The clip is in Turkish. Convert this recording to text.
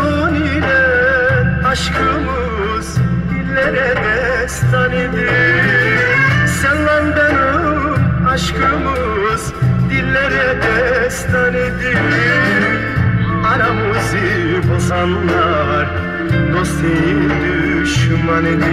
Sevdan ile aşkımız dillere destan idi. Sen lan benim aşkımız dillere destan idi. Aramızı bozanlar dost değil düşman idi.